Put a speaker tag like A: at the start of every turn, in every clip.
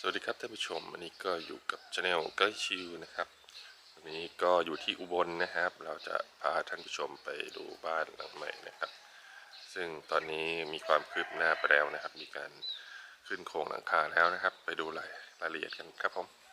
A: สวัสดีครับท่านผู้ชมวันนี้ก็อยู่กับช anel ใกล้ชิวนะครับวันนี้ก็อยู่ที่อุบลนะครับ เราจะพาท่านผู้ชมไปดูบ้านหลังใหม่นะครับ ซึ่งตอนนี้มีความคืบหน้าไปแล้วนะครับ มีการขึ้นโครงหลังคาแล้วนะครับ ไปดูรายรายละเอียดกันครับผม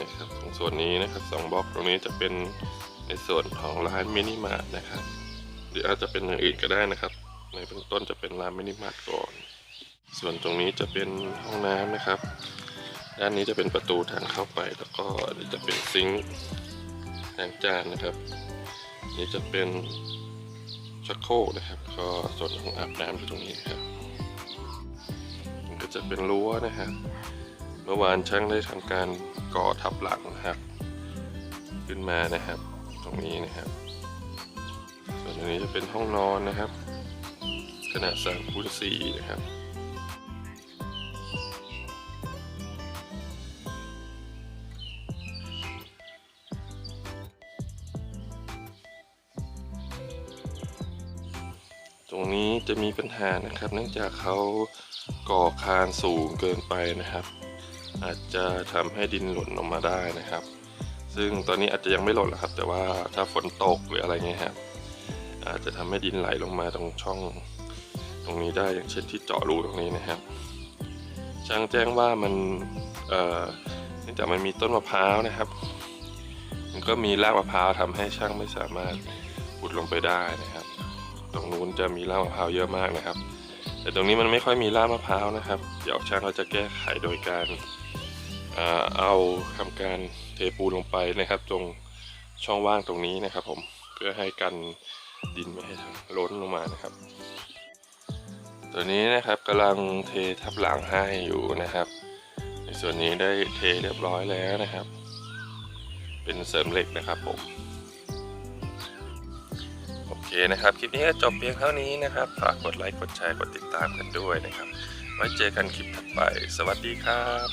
A: นะครับตรงส่วนนี้นะครับสองบล็อกตรงนี้จะเป็นในส่วนของร้านมินิมาร์ทนะครับ หรืออาจจะเป็นอย่างอื่นก็ได้นะครับ ในเบื้องต้นจะเป็นร้านมินิมาร์ทก่อน ส่วนตรงนี้จะเป็นห้องน้ำนะครับ ด้านนี้จะเป็นประตูทางเข้าไปแล้วก็จะเป็นซิงค์ล้างจานนะครับ นี่จะเป็นชักโครกนะครับ ก็ส่วนของอาบน้ำอยู่ตรงนี้ครับ มันก็จะเป็นรั้วนะครับ เมื่อวานช่างได้ทำการก่อทับหลังนะครับขึ้นมานะครับ ตรงนี้นะครับ ส่วนอันนี้จะเป็นห้องนอนนะครับ ขนาด3คูณ4นะครับตรงนี้จะมีปัญหานะครับ เนื่องจากเขาก่อคานสูงเกินไปนะครับ อาจจะทำให้ดินหล่นออกมาได้นะครับ ซึ่งตอนนี้อาจจะยังไม่หล่นหรอกครับ แต่ว่าถ้าฝนตกหรืออะไรเงี้ยครับอาจจะทำให้ดินไหลลงมาตรงช่องตรงนี้ได้อย่างเช่นที่เจาะรูตรงนี้นะครับ ช่างแจ้งว่ามันเอ่อเนื่องจากมันมีต้นมะพร้าวนะครับ มันก็มีรากมะพร้าวทำให้ช่างไม่สามารถขุดลงไปได้นะครับ ตรงนู้นจะมีรากมะพร้าวเยอะมากนะครับ แต่ตรงนี้มันไม่ค่อยมีรากมะพร้าวนะครับ เดี๋ยวช่างเขาจะแก้ไขโดยการเอ่อเอาทำการเทปูนลงไปนะครับ ตรงช่องว่างตรงนี้นะครับ ผมเพื่อให้กันดินไม่ให้ล้นลงมานะครับ ตัวนี้นะครับกำลังเททับหลังให้อยู่นะครับ ในส่วนนี้ได้เทเรียบร้อยแล้วนะครับ เป็นเสริมเหล็กนะครับผม นะครับ คลิปนี้ก็จบเพียงเท่านี้นะครับ ฝากกดไลค์ กดแชร์ กดติดตามกันด้วยนะครับ ไว้เจอกันคลิปถัดไป สวัสดีครับ